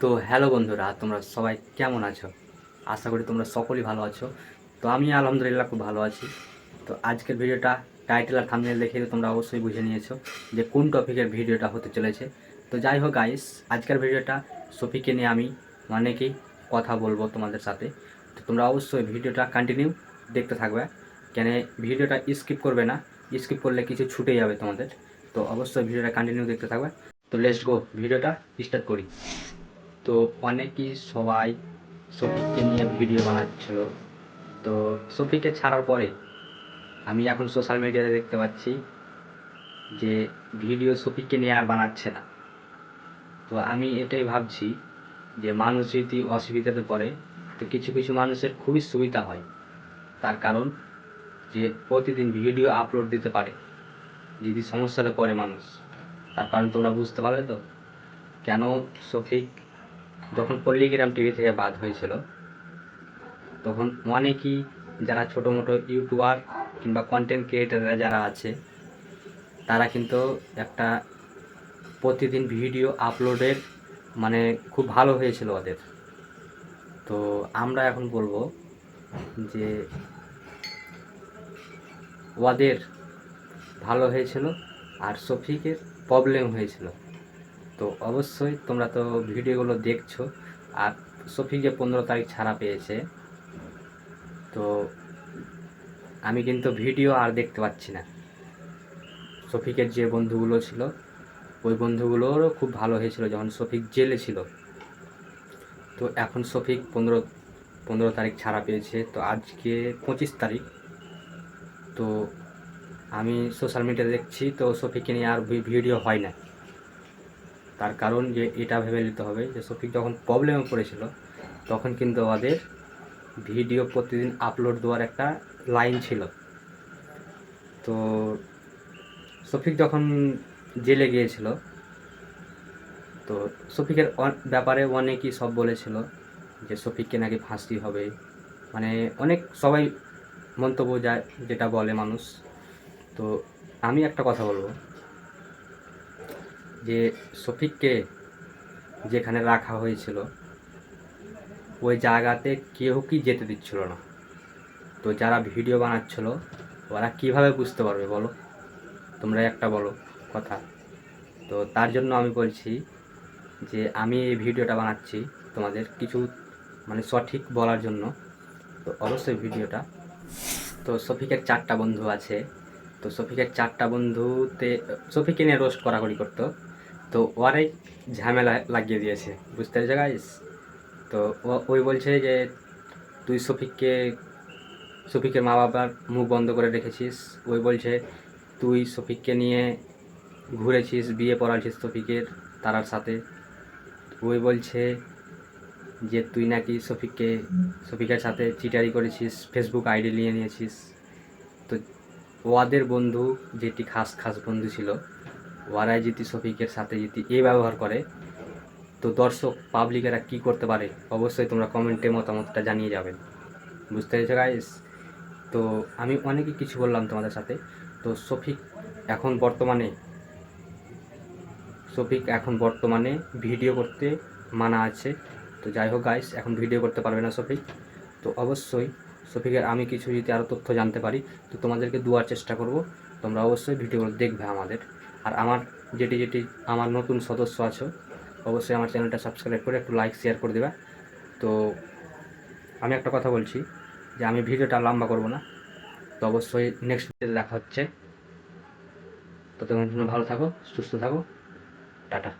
তো হ্যালো বন্ধুরা, তোমরা সবাই কেমন আছো? আশা করি তোমরা সকলেই ভালো আছো। তো আমি আলহামদুলিল্লাহ খুব ভালো আছি। তো আজকের ভিডিওটা টাইটেল আর থামনেল দেখে তোমরা অবশ্যই বুঝে নিয়েছো যে কোন টপিকের ভিডিওটা হতে চলেছে। তো যাই হোক গাইস আজকের ভিডিওটা সফিকে নিয়ে আমি অনেকেই কথা বলব তোমাদের সাথে। তো তোমরা অবশ্যই ভিডিওটা কন্টিনিউ দেখতে থাকবে। কেন ভিডিওটা স্কিপ করবে না? স্কিপ করলে কিছু ছুটে যাবে তোমাদের। তো অবশ্যই ভিডিওটা কন্টিনিউ দেখতে থাকবে তো লেটস গো ভিডিওটা স্টার্ট করি। তো অনেকই সবাই সফিককে নিয়ে ভিডিও বানাচ্ছিল। তো সফিককে ছাড়ার পরে আমি এখন সোশ্যাল মিডিয়াতে দেখতে পাচ্ছি যে ভিডিও সফিককে নিয়ে আর বানাচ্ছে না। তো আমি এটাই ভাবছি যে মানুষ যদি অসুবিধাতে পড়ে, তো কিছু কিছু মানুষের খুবই সুবিধা হয়। তার কারণ যে প্রতিদিন ভিডিও আপলোড দিতে পারে। যদি সমস্যাতে পড়ে মানুষ, তার কারণ তোমরা বুঝতে পারবে তো? কেন সফিক যখন পল্লীগ্রাম টিভি থেকে বাদ হয়েছিল, তখন অনেকই যারা ছোটো মোটো ইউটিউবার কিংবা কন্টেন্ট ক্রিয়েটাররা যারা আছে, তারা কিন্তু একটা প্রতিদিন ভিডিও আপলোডের মানে খুব ভালো হয়েছিল ওদের। তো আমরা এখন বলব যে ওদের ভালো হয়েছিল আর সফিকের প্রবলেম হয়েছিল। তো অবশ্যই তোমরা তো ভিডিওগুলো দেখছ আর সফিক যে পনেরো তারিখ ছাড়া পেয়েছে, তো আমি কিন্তু ভিডিও আর দেখতে পাচ্ছি না। সফিকের যে বন্ধুগুলো ছিল, ওই বন্ধুগুলোরও খুব ভালো হয়েছিল যখন সফিক জেলে ছিল। তো এখন সফিক পনেরো পনেরো তারিখ ছাড়া পেয়েছে, তো আজকে পঁচিশ তারিখ। তো আমি সোশ্যাল মিডিয়াতে দেখছি তো সফিককে নিয়ে আর ভিডিও হয় না। তার কারণ যে এটা ভেবে নিতে হবে যে সফিক যখন প্রবলেমে পড়েছিল, তখন কিন্তু আমাদের ভিডিও প্রতিদিন আপলোড দেওয়ার একটা লাইন ছিল। তো সফিক যখন জেলে গিয়েছিল, তো সফিকের ব্যাপারে অনেকই সব বলেছিল যে সফিককে নাকি ফাঁসি হবে। মানে অনেক সবাই মন্তব্য যায় যেটা বলে মানুষ। তো আমি একটা কথা বলব। যে শফিককে যেখানে রাখা হয়েছিল, ওই জায়গাতে কেউ কি যেতে দিচ্ছিল না। তো যারা ভিডিও বানাচ্ছিল, ওরা কীভাবে বুঝতে পারবে বলো? তোমরা একটা বলো কথা। তো তার জন্য আমি বলছি যে আমি এই ভিডিওটা বানাচ্ছি তোমাদের কিছু মানে সঠিক বলার জন্য। তো অবশ্যই ভিডিওটা। তো শফিকের চারটা বন্ধু আছে। তো শফিকের চারটা বন্ধুতে শফিককে নিয়ে রোস্ট করাকরি করতো। তো ওরাই ঝামেলা লাগিয়ে দিয়েছে, বুঝতে পেরেছ গাইস তো ওই বলছে যে, তুই শফিককে শফিকের মা বাবার মুখ বন্ধ করে রেখেছিস। ওই বলছে, তুই শফিককে নিয়ে ঘুরেছিস, বিয়ে পড়াচ্ছিস শফিকের তারার সাথে। ওই বলছে যে, তুই নাকি শফিককে শফিকের সাথে চিটারি করেছিস ফেসবুক আইডি নিয়ে নিয়েছিস। তো ওদের বন্ধু যেটি খাস খাস বন্ধু ছিল, ওয়ারাই যদি শফিকের সাথে যদি এ ব্যবহার করে, তো দর্শক, পাবলিকেরা কি করতে পারে অবশ্যই তোমরা কমেন্টে মতামতটা জানিয়ে যাবেন বুঝতে পেরেছ গাইস তো আমি অনেকই কিছু বললাম তোমাদের সাথে। তো শফিক এখন বর্তমানে, শফিক এখন বর্তমানে ভিডিও করতে মানা আছে। তো যাই হোক গাইস এখন ভিডিও করতে পারবে না শফিক। তো অবশ্যই শফিকের আমি কিছু যদি আরও তথ্য জানতে পারি, তো তোমাদেরকে দেওয়ার চেষ্টা করব। তোমরা অবশ্যই ভিডিওগুলো দেখবে আমাদের। আর আমার যেটি যেটি আমার নতুন সদস্য আছো, অবশ্যই আমার চ্যানেলটা সাবস্ক্রাইব করে একটু লাইক শেয়ার করে দেবে। তো আমি একটা কথা বলছি, যে আমি ভিডিওটা লম্বা করব না। তো অবশ্যই নেক্সট ভিডিওতে দেখা হচ্ছে। তো তোমার ভালো থাকো, সুস্থ থাকো। টাটা।